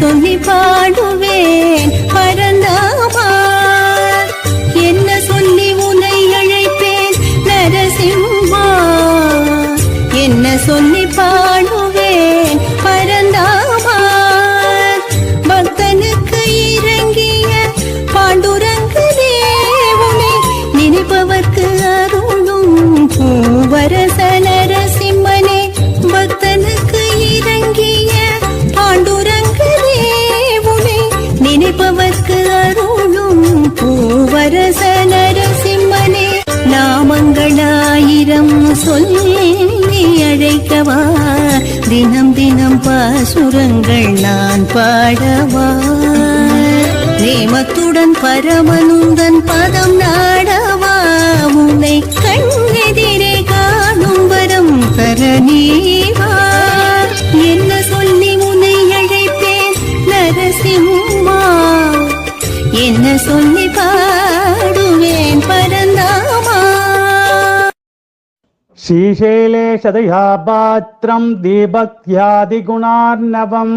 சொல்லி பாடுவேன். பாசுரங்கள் நான் பாடவா? நேமத்துடன் பரமனுந்தன் பதம் நாடவா? உன்னை கண்ணெதிரே காணும் வரம் தர நீவா? श्रीशैले शतया पात्रं दीपक्यादिगुणार्णवम्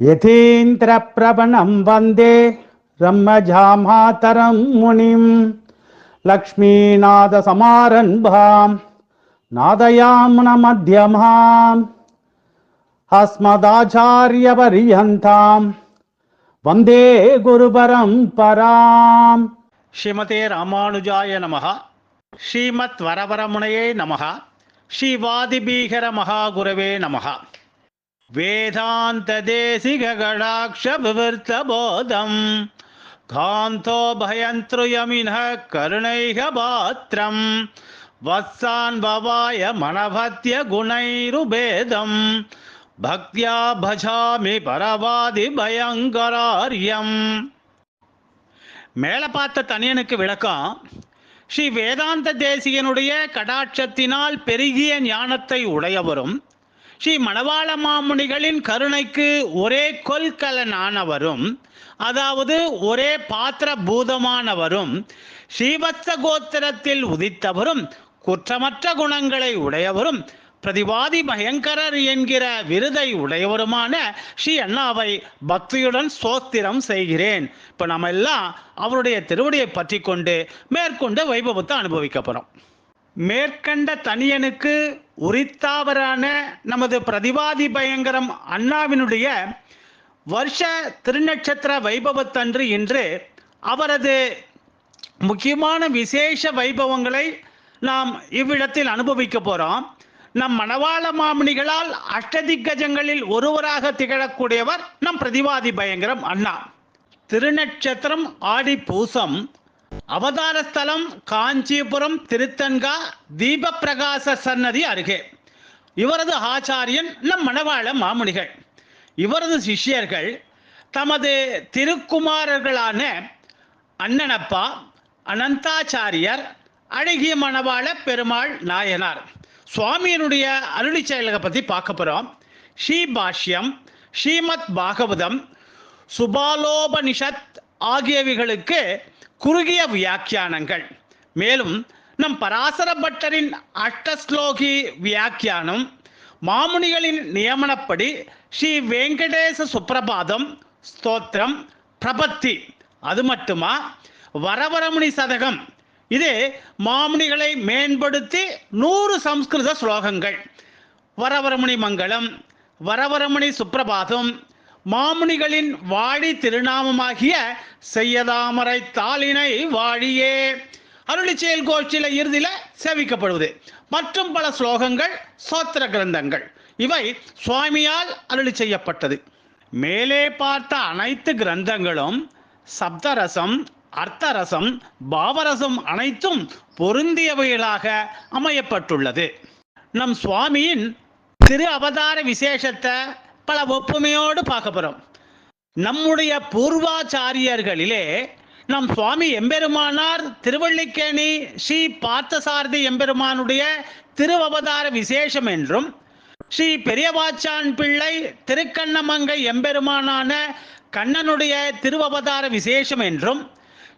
यथीन्द्रप्रवणं वन्दे ब्रह्मजामातरं मुनिं लक्ष्मीनादसमारम्भां नादयाम्नमध्यमाम् अस्मदाचार्यपर्यन्तां वन्दे गुरुपरं पराम् श्रीमते रामानुजाय नमः ஸ்ரீமத் வரவரமுனையே நமஹ ஸ்ரீவாதிபீகர மகாகுரவே நமஹ வேதாந்த தேசிக கடாட்ச விவர்த்த போதம் காந்தோ பயந்த்ருயமின கருணைக பாத்திரம் வத்சான் பவாய மனபத்ய குணைருபேதம் பக்தியா பஜாமி பரவாதி பயங்கராரியம் மேலே பார்த்த தனியனுக்கு விளக்கம் ஸ்ரீ வேதாந்த தேசியனுடைய கடாட்சத்தினால் பெருகிய ஞானத்தை உடையவரும் ஸ்ரீ மணவாள மாமுனிகளின் கருணைக்கு ஒரே கொல்கலனானவரும் அதாவது ஒரே பாத்திர பூதமானவரும் ஸ்ரீவத்ச கோத்திரத்தில் உதித்தவரும் குற்றமற்ற குணங்களை உடையவரும் பிரதிவாதி பயங்கரர் என்கிற விருதை உடையவருமான ஸ்ரீ அண்ணாவை பக்தியுடன் சோத்திரம் செய்கிறேன். இப்போ நம்ம எல்லாம் அவருடைய திருவடியை பற்றி கொண்டு மேற்கொண்டு வைபவத்தை அனுபவிக்க போகிறோம் மேற்கண்ட தனியனுக்கு உரித்தாவரான நமது பிரதிவாதி பயங்கரம் அண்ணாவினுடைய வருஷ திருநட்சத்திர வைபவத்தன்று இன்று அவரது முக்கியமான விசேஷ வைபவங்களை நாம் இவ்விடத்தில் அனுபவிக்க போகிறோம் நம் மணவாள மாமுனிகளால் அஷ்டதிக்கஜங்களில் ஒருவராக திகழக்கூடியவர் நம் பிரதிவாதி பயங்கரம் அண்ணா. திருநட்சத்திரம் ஆடி பூசம் அவதார ஸ்தலம் காஞ்சிபுரம் திருத்தன்கா தீபப்பிரகாச சன்னதி அருகே. இவரது ஆச்சாரியன் நம் மணவாள மாமுனிகள். இவரது சிஷ்யர்கள் தமது திருக்குமாரர்களான அண்ணனப்பா அனந்தாச்சாரியர் அழகிய மணவாள பெருமாள் நாயனார். சுவாமியினுடைய அருளி செயலக பற்றி பார்க்க போகிறோம் ஸ்ரீபாஷ்யம் ஸ்ரீமத் பாகவதம் சுபாலோபனிஷத் ஆகியவைகளுக்கு குறுகிய வியாக்கியானங்கள். மேலும் நம் பராசர பட்டரின் அஷ்டஸ்லோகி வியாக்கியானம் மாமுனிகளின் நியமனப்படி ஸ்ரீ வெங்கடேச சுப்பிரபாதம் ஸ்தோத்திரம் பிரபத்தி. அது மட்டுமா? வரவரமுனி சதகம் இது மாமுனிகளை மேம்படுத்தி நூறு சம்ஸ்கிருத ஸ்லோகங்கள். வரவரமுனி மங்களம் வரவரமுனி சுப்ரபாதம் மாமுனிகளின் வாழி திருநாமமாகிய செய்யதாமரை தாளினை வாழியே. அருளிச்செயல் கோஷ்டியில இறுதியில சேவிக்கப்படுவது. மற்றும் பல ஸ்லோகங்கள் சோத்திர கிரந்தங்கள். இவை சுவாமியால் அருளி செய்யப்பட்டது. மேலே பார்த்த அனைத்து கிரந்தங்களும் சப்தரசம் அர்த்தரசம் பாவரசம் அனைத்தும் பொருந்தியவைகளாக அமையப்பட்டுள்ளது. நம் சுவாமியின் திரு அவதார விசேஷத்தை பல ஒப்புமையோடு பார்க்க போறோம். நம்முடைய பூர்வாச்சாரியர்களிலே நம் சுவாமி எம்பெருமானார் திருவள்ளிக்கேணி ஸ்ரீ பார்த்தசாரதி எம்பெருமானுடைய திருவவதார விசேஷம் என்றும் ஸ்ரீ பெரியவாச்சான் பிள்ளை திருக்கண்ணமங்கை எம்பெருமானான கண்ணனுடைய திருவவதார விசேஷம் என்றும்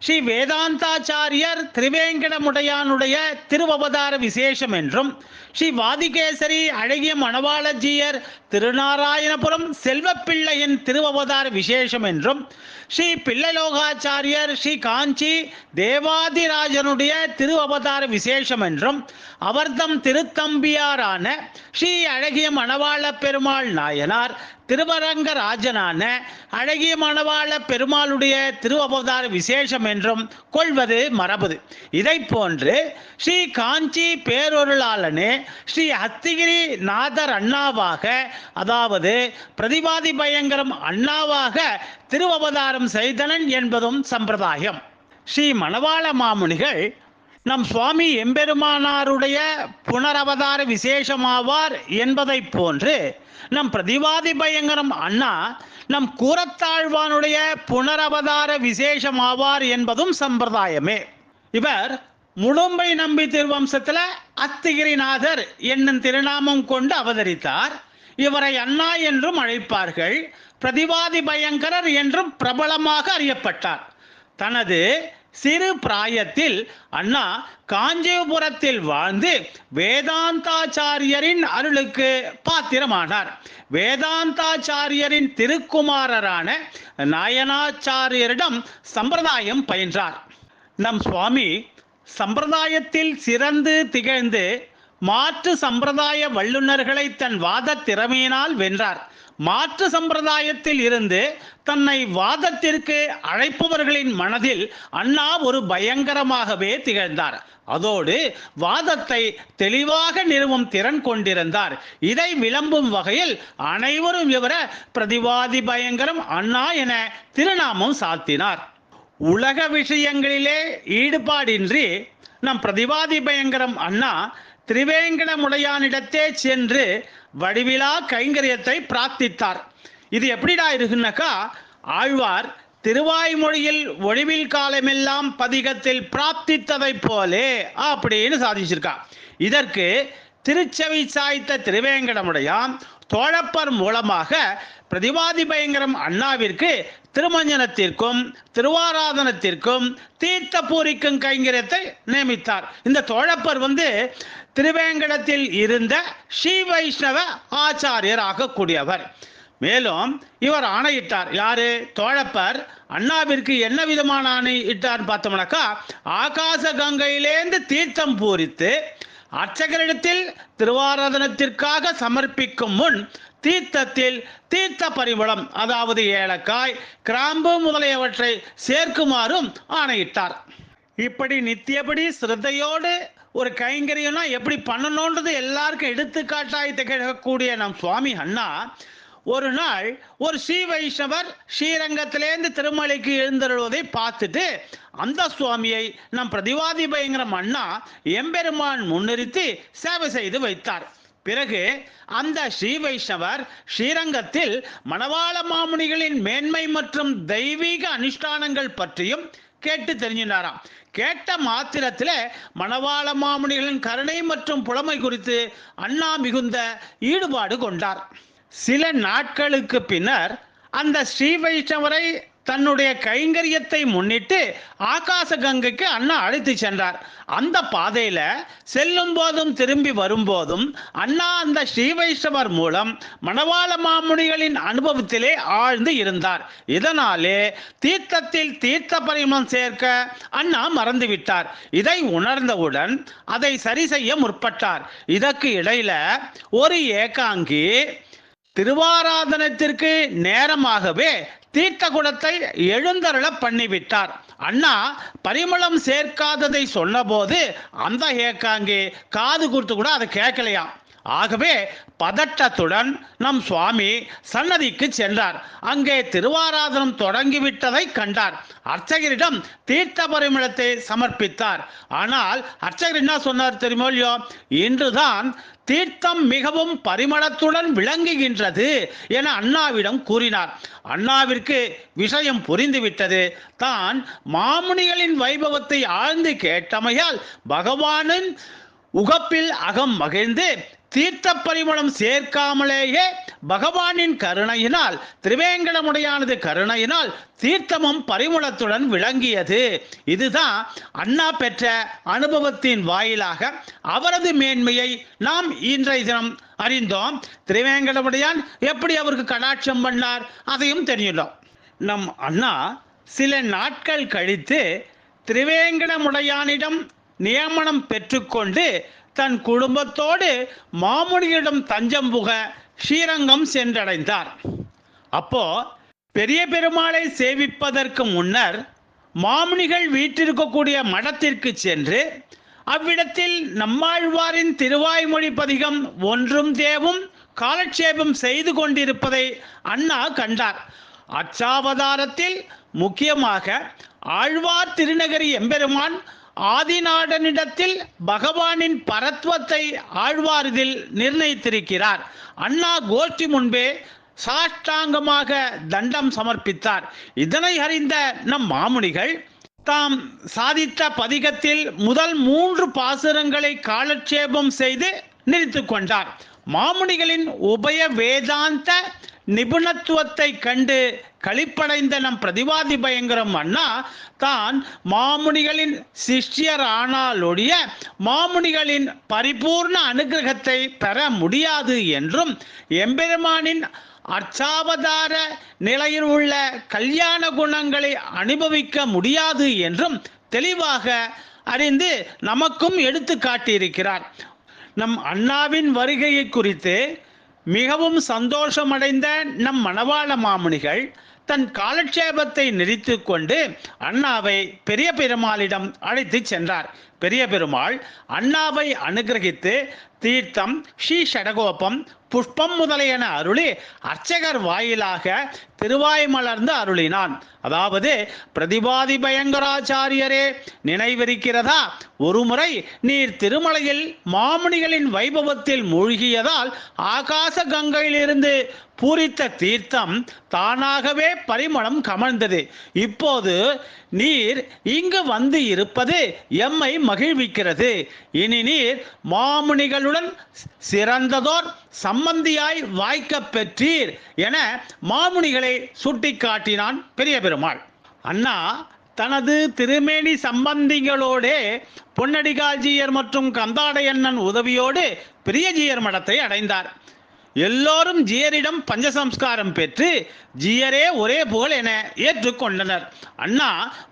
ஸ்ரீ வேதாந்தாச்சாரியர் திரிவேங்கடமுடையானுடைய திருவவதார விசேஷம் என்றும் ஸ்ரீ வாதிகேசரி அழகிய மணவாளஜியர் திருநாராயணபுரம் செல்வப்பிள்ளையின் திருவவதார விசேஷம் என்றும் ஸ்ரீ பிள்ளைலோகாச்சாரியர் ஸ்ரீ காஞ்சி தேவாதிராஜனுடைய திருவவதார விசேஷம் என்றும் அவர்தம் திருத்தம்பியாரான ஸ்ரீ அழகிய மணவாள பெருமாள் நாயனார் திருவரங்கராஜனான அழகிய மணவாள பெருமாளுடைய திருவபதார விசேஷம் என்றும் கொள்வது மரபுது. இதை போன்று ஸ்ரீ காஞ்சி பேரொருளாளனே ஸ்ரீ அத்திகிரி நாதர் அண்ணாவாக அதாவது பிரதிவாதி பயங்கரம் அண்ணாவாக திருவபதாரம் செய்தனன் என்பதும் சம்பிரதாயம். ஸ்ரீ மணவாள மாமுனிகள் நம் சுவாமி எம்பெருமானாருடைய புனரவதார விசேஷமாவார் என்பதைப் போன்று நம் பிரதிவாதி பயங்கரம் அண்ணா நம் கூரத்தாழ்வானுடைய புனரவதார விசேஷமாவார் என்பதும் சம்பிரதாயமே. இவர் முழும்பை நம்பி திருவம்சத்துல அத்திகிரிநாதர் என்னும் திருநாமம் கொண்டு அவதரித்தார். இவரை அண்ணா என்றும் அழைப்பார்கள். பிரதிவாதி பயங்கரர் என்றும் பிரபலமாக அறியப்பட்டார். தனது சிறு பிராயத்தில் அண்ணா காஞ்சிபுரத்தில் வாழ்ந்து வேதாந்தாச்சாரியரின் அருளுக்கு பாத்திரமானார். வேதாந்தாச்சாரியரின் திருக்குமாரரான நாயனாச்சாரியரிடம் சம்பிரதாயம் பயின்றார். நம் சுவாமி சம்பிரதாயத்தில் சிறந்து திகழ்ந்து மாற்று சம்பிரதாய வல்லுநர்களை தன் வாத திறமையினால் வென்றார். மாற்று சம்பிரதாயத்தில் இருந்து தன்னை வாதத்திற்கு அழைப்பவர்களின் மனதில் அண்ணா ஒரு பயங்கரமாகவே திகழ்ந்தார். அதோடு வாதத்தை தெளிவாக நிறுவும் திறன் கொண்டிருந்தார். இதை விளம்பும் வகையில் அனைவரும் இவர பிரதிவாதி பயங்கரம் அண்ணா என திருநாமம் சாத்தினார். உலக விஷயங்களிலே ஈடுபாடின்றி நம் பிரதிவாதி பயங்கரம் அண்ணா திரிவேங்கடமுடையானிடத்தே சென்று வடிவிலா கைங்கரியத்தை பிரார்த்தித்தார். இது எப்படிடா இருக்குன்னாக்கா ஆழ்வார் திருவாய்மொழியில் ஒளிவில் காலமெல்லாம் பதிகத்தில் பிரார்த்தித்ததைப் போலே அப்படின்னு சாதிச்சிருக்கா. இதற்கு திருச்செவி சாய்த்த திருவேங்கடமுடையான் தோழப்பர் மூலமாக பிரதிவாதி பயங்கரம் அண்ணாவிற்கு திருமஞ்சனத்திற்கும் திருவாராதனத்திற்கும் தீர்த்த பூரிக்கும் கைங்கரியத்தை நியமித்தார். இந்த தோழப்பர் வந்து திருவேங்கடத்தில் இருந்த ஸ்ரீ வைஷ்ணவ ஆச்சாரியர் ஆகக்கூடியவர் மேலும் இவர் ஆணையிட்டார். யாரு? தோழப்பர். அண்ணாவிற்கு என்ன விதமான ஆணை இட்டார் பார்த்தோம்னாக்கா ஆகாச கங்கையிலேந்து தீர்த்தம் பூரித்து அர்ச்சகரிடத்தில் திருவாராதனத்திற்காக சமர்ப்பிக்கும் முன் தீர்த்தத்தில் தீர்த்த பரிமளம் அதாவது ஏலக்காய் கிராம்பு முதலியவற்றை சேர்க்குமாறும் ஆணையிட்டார். இப்படி நித்தியபடி சிரத்தையோடு ஒரு கைங்கரியம்னா எப்படி பண்ணணுன்றது எல்லாருக்கும் எடுத்துக்காட்டாய் திகழக்கூடிய நம் சுவாமி அண்ணா ஒரு நாள் ஒரு ஸ்ரீ வைஷ்ணவர் ஸ்ரீரங்கத்திலேருந்து திருமலைக்கு எழுந்தருள்வதை பார்த்துட்டு அந்த சுவாமியை நம் பிரதிவாதி பயங்கரம் அண்ணா எம்பெருமான் முன்னிறுத்தி சேவை செய்து வைத்தார். பிறகு அந்த ஸ்ரீ வைஷ்ணவர் ஸ்ரீரங்கத்தில் மணவாள மாமுனிகளின் மேன்மை மற்றும் தெய்வீக அனுஷ்டானங்கள் பற்றியும் கேட்டு தெரிஞ்சினாராம். கேட்ட மாத்திரத்தில் மணவாள மாமுனிகளின் கருணை மற்றும் புலமை குறித்து அண்ணா மிகுந்த ஈடுபாடு கொண்டார். சில நாட்களுக்கு பின்னர் அந்த ஸ்ரீ வைஷ்ணவரை தன்னுடைய கைங்கரியத்தை முன்னிட்டு ஆகாச கங்கைக்கு அண்ணா அழைத்து சென்றார். அந்த பாதையில செல்லும் போதும் திரும்பி வரும்போதும் அண்ணா அந்த ஸ்ரீ வைஷ்ணவர் மூலம் மணவாள மாமுனிகளின் அனுபவத்திலே ஆழ்ந்து இருந்தார். இதனாலே தீர்த்தத்தில் தீர்த்த பரிமளம் சேர்க்க அண்ணா மறந்துவிட்டார். இதை உணர்ந்தவுடன் அதை சரி செய்ய முற்பட்டார். இதற்கு இடையில ஒரு ஏகாங்கி திருவாராதனத்திற்கு நேரமாகவே தீர்த்த குடத்தை எழுந்தருள பண்ணிவிட்டார். அண்ணா பரிமளம் சேர்க்காததை சொன்னபோது அந்த ஏக்காங்கே காது கொடுத்து கூட அதை கேட்கலையாம். ஆகவே பதட்டத்துடன் நம் சுவாமி சன்னதிக்கு சென்றார். அங்கே திருவாராதனம் தொடங்கிவிட்டதை கண்டார். அர்ச்சகரிடம் தீர்த்த பரிமளத்தை சமர்ப்பித்தார். ஆனால் அர்ச்சகர் என்ன சொன்னார் தெரியுமோ இல்லையோ? இன்றுதான் தீர்த்தம் மிகவும் பரிமளத்துடன் விளங்குகின்றது என அண்ணாவிடம் கூறினார். அண்ணாவிற்கு விஷயம் புரிந்துவிட்டது. தான் மாமுனிகளின் வைபவத்தை ஆழ்ந்து கேட்டமையால் பகவானின் உகப்பில் அகம் மகிழ்ந்து தீர்த்த பரிமளம் சேர்க்காமலேயே பகவானின் கருணையினால் திரிவேங்கடமுடையானது கருணையினால் தீர்த்தமும் பரிமளத்துடன் விளங்கியது. இதுதான் அண்ணா பெற்ற அனுபவத்தின் வாயிலாக அவரது மேன்மையை நாம் இன்றைய தினம் அறிந்தோம். திரிவேங்கடமுடையான் எப்படி அவருக்கு கடாட்சம் பண்ணார் அதையும் தெரிஞ்சிடும் நம் அண்ணா சில நாட்கள் கழித்து திரிவேங்கடமுடையானிடம் நியமனம் பெற்றுக்கொண்டு தன் குடும்பத்தோடு மாமுனியிடம் தஞ்சம் புக ஸ்ரீரங்கம் சென்றடைந்தார். அப்போ பெரிய பெருமாளை சேவிப்பதற்கு முன்னர் மாமுனிகள் வீற்றிருக்கக்கூடிய மடத்திற்கு சென்று அவ்விடத்தில் நம்மாழ்வாரின் திருவாய்மொழி பதிகம் ஒன்றும் தேவும் காலட்சேபம் செய்து கொண்டிருப்பதை அண்ணா கண்டார். அச்சாவதாரத்தில் முக்கியமாக ஆழ்வார் திருநகரி எம்பெருமான் ஆதிநாடனிடத்தில் பகவானின் பரத்வத்தை ஆழ்வார் இதில் நிர்ணயித்திருக்கிறார். அண்ணா கோஷ்டி முன்பே சாஷ்டாங்கமாக தண்டம் சமர்ப்பித்தார். இதனை அறிந்த நம் மாமுனிகள் தாம் சாதித்த பதிகத்தில் முதல் மூன்று பாசுரங்களை காலட்சேபம் செய்து நிறுத்து கொண்டார். மாமுனிகளின் உபய வேதாந்த நிபுணத்துவத்தை கண்டு களிப்படைந்த நம் பிரதிவாதி பயங்கரம் அண்ணா தான் மாமுனிகளின் சிஷ்யர் ஆனாலொழிய மாமுனிகளின் பரிபூர்ண அனுகிரகத்தை பெற முடியாது என்றும் எம்பெருமானின் அர்ச்சாவதார நிலையில் உள்ள கல்யாண குணங்களை அனுபவிக்க முடியாது என்றும் தெளிவாக அறிந்து நமக்கும் எடுத்து காட்டியிருக்கிறார். நம் அண்ணாவின் வருகையை குறித்து மிகவும் சந்தோஷமடைந்த நம் மணவாள மாமுனிகள் தன் காலட்சேபத்தை நிறுத்தி கொண்டு அண்ணாவை பெரிய பெருமாளிடம் அழைத்து சென்றார். பெரிய பெருமாள் அண்ணாவை அனுகிரகித்து தீர்த்தம் ஸ்ரீ ஷடகோபம் புஷ்பம் முதலியன அருளி அர்ச்சகர் வாயிலாக திருவாய் மலர்ந்து அருளினான். அதாவது பிரதிபாதி பயங்கராச்சாரியரே நினைவிருக்கிறதா? ஒருமுறை நீர் திருமலையில் மாமுனிகளின் வைபவத்தில் மூழ்கியதால் ஆகாச கங்கையிலிருந்து பூரித்த தீர்த்தம் தானாகவே பரிமளம் கமழ்ந்தது. இப்போது நீர் இங்கு வந்து இருப்பது எம்மை மகிழ்விக்கிறது. இனி நீர் மாமுனிகளுடன் சிறந்ததோர் சம்பந்தியாய் வாய்க்கப் பெற்றீர் என மாமுனிகளை சுட்டிக்காட்டினான் பெரிய பெருமாள் அண்ணா தனது திருமேனி சம்பந்திகளோடே பொன்னடிகாஜியர் மற்றும் கந்தாடையண்ணன் உதவியோடு பெரியஜியர் மடத்தை அடைந்தார். எல்லோரும் ஜியரிடம் பஞ்சசம்ஸ்காரம் பெற்று ஜியரே ஒரே புகழ் என ஏற்றுக்கொண்டனர். அண்ணா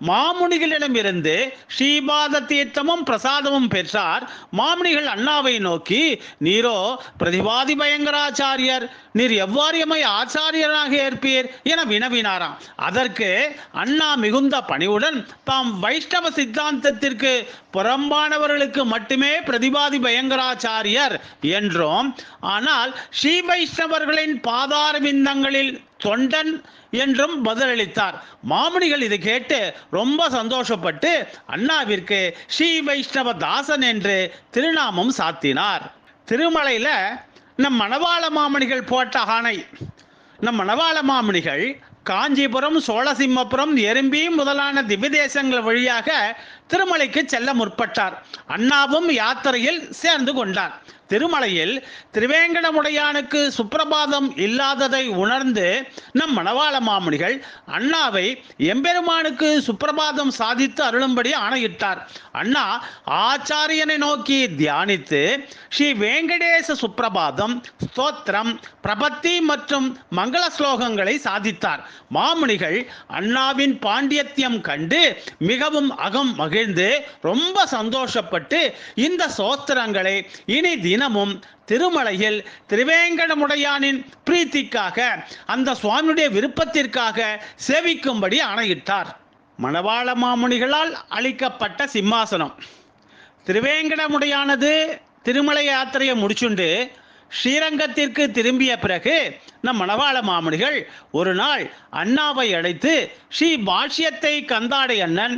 மாமுனிகளிடமிருந்து ஸ்ரீபாத தீர்த்தமும் பிரசாதமும் பெற்றார். மாமுனிகள் அண்ணாவை நோக்கி நீரோ பிரதிவாதி பயங்கராச்சாரியர் நீர் எவ்வாறு எம்மை ஆச்சாரியராக ஏற்பீர்? என வினவினாராம். அதற்கு அண்ணா மிகுந்த பணிவுடன் தாம் வைஷ்ணவ சித்தாந்தத்திற்கு புறம்பானவர்களுக்கு மட்டுமே பிரதிபாதி பயங்கராச்சாரியர் என்றும். ஆனால் ஸ்ரீ வைஷ்ணவர்களின் பாதார விந்தங்களில் தொண்டன் என்றும் பதிலளித்தார். மாமுனிகள் இது கேட்டு ரொம்ப சந்தோஷப்பட்டு அண்ணாவிற்கு ஸ்ரீ வைஷ்ணவ தாசன் என்று திருநாமம் சாத்தினார். திருமலையில நம் மணவாள மாமணிகள் போட்ட ஆணை. நம் மணவாள மாமணிகள் காஞ்சிபுரம் சோழசிம்மபுரம் எறும்பி முதலான திவ்யதேசங்கள் வழியாக திருமலைக்கு செல்ல முற்பட்டார். அண்ணாவும் யாத்திரையில் சேர்ந்து கொண்டார். திருமலையில் திருவேங்கடமுடையானுக்கு சுப்பிரபாதம் இல்லாததை உணர்ந்து நம் மணவாள மாமுனிகள் அண்ணாவை எம்பெருமானுக்கு சுப்பிரபாதம் சாதித்து அருளும்படி ஆணையிட்டார். அண்ணா ஆச்சாரியனை நோக்கி தியானித்து ஸ்ரீ வேங்கடேச சுப்பிரபாதம் ஸ்தோத்திரம் பிரபத்தி மற்றும் மங்கள ஸ்லோகங்களை சாதித்தார். மாமுனிகள் அண்ணாவின் பாண்டியத்தியம் கண்டு மிகவும் அகம் மகிழ்ந்து ரொம்ப சந்தோஷப்பட்டு இந்த சோத்திரங்களை இனி தினமும் திருமலையில் திரிவேங்கடமுடையானின் பிரீத்திக்காக அந்த சுவாமியுடைய விருப்பத்திற்காக சேவிக்கும்படி ஆணையிட்டார். மணவாள மாமுனிகளால் அளிக்கப்பட்ட சிம்மாசனம். திரிவேங்கடமுடையானது திருமலை யாத்திரையை முடிச்சுண்டு ஸ்ரீரங்கத்திற்கு திரும்பிய பிறகு நம் மணவாள மாமுனிகள் ஒரு நாள் அண்ணாவை அழைத்து ஸ்ரீ பாஷ்யத்தை கந்தாடை அண்ணன்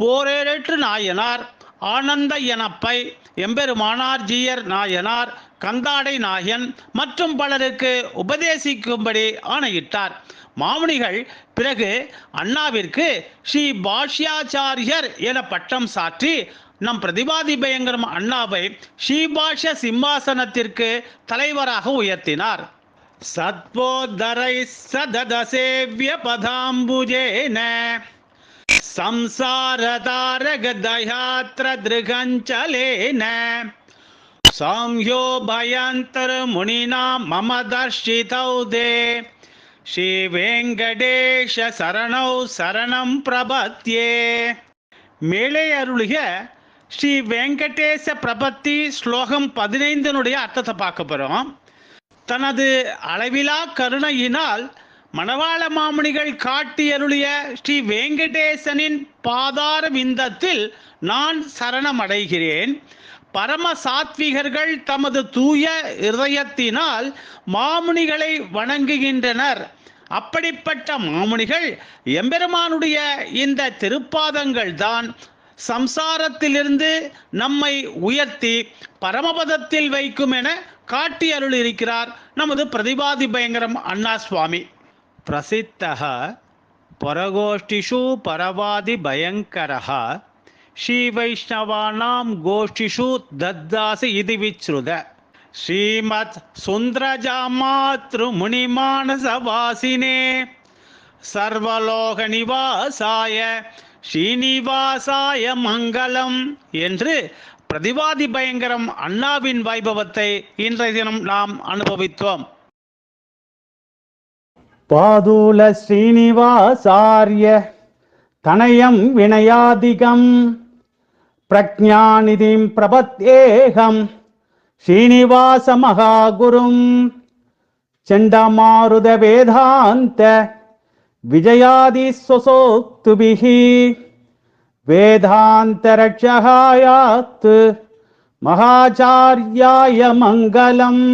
போரேற்று நாயனார் ஆனந்த எனப்பை எம்பெருமானார் ஜீயர் நாயனார் கந்தாடை நாயன் மற்றும் பலருக்கு உபதேசிக்கும்படி ஆணையிட்டார். மாமுனிகள் பிறகு அண்ணாவிற்கு ஸ்ரீ பாஷ்யாச்சாரியர் என பட்டம் சாற்றி நம் பிரதிபாதி பயங்கரம் அண்ணாவை ஸ்ரீபாஷ சிம்மாசனத்திற்கு தலைவராக உயர்த்தினார். சத்போதரை சததசேவிய பதாம்புஜேன संसारतारगदयात्र दृगञ्चलेन संह्यो भयन्तर्मुनिना मम दर्शितौ दे ஸ்ரீவேங்கடேஷ சரணௌ சரணம் பிரபத்யே மேலே அருளிய ஸ்ரீ வெங்கடேச பிரபத்தி ஸ்லோகம் பதினைந்தினுடைய அர்த்தத்தை பார்க்க போகிறோம் தனது அளவிலா கருணையினால் மணவாள மாமுனிகள் காட்டியருளிய ஸ்ரீ வெங்கடேசனின் பாதார விந்தத்தில் நான் சரணமடைகிறேன். பரம சாத்விகர்கள் தமது தூய இருதயத்தினால் மாமுனிகளை வணங்குகின்றனர். அப்படிப்பட்ட மாமுனிகள் எம்பெருமானுடைய இந்த திருப்பாதங்கள் தான் சம்சாரத்திலிருந்து நம்மை உயர்த்தி பரமபதத்தில் வைக்கும் என காட்டி அருளியிருக்கிறார் நமது பிரதிபாதி பயங்கரம் அண்ணா சுவாமி பிரசித்தः பரகோஷ்டிஷு பரவாதி பயங்கரः ஸ்ரீவைஷ்ணவானாं கோஷ்டிஷு தத்தாசி இது விச்ருத. ஸ்ரீமத் சுந்தரஜாமாத்ரு முனிமானசவாசினே சர்வலோக நிவாசாய ஸ்ரீனிவாசாய மங்களம் என்று பிரதிவாதி பயங்கரம் அண்ணாவின் வைபவத்தை இன்றைய தினம் நாம் அனுபவித்தோம். பாதூல ஸ்ரீனிவாசாரிய தனயம் வினயாதிகம் பிரஜாநிதிம் பிரபத்தேகம் ஸ்ரீனிவாச மகாகுரும் செண்டமாருத வேதாந்த விஜயாதி சொசோக்துபிகி வேதாந்தரட்சகாயாத்து மகாச்சாரியாய மங்களம்.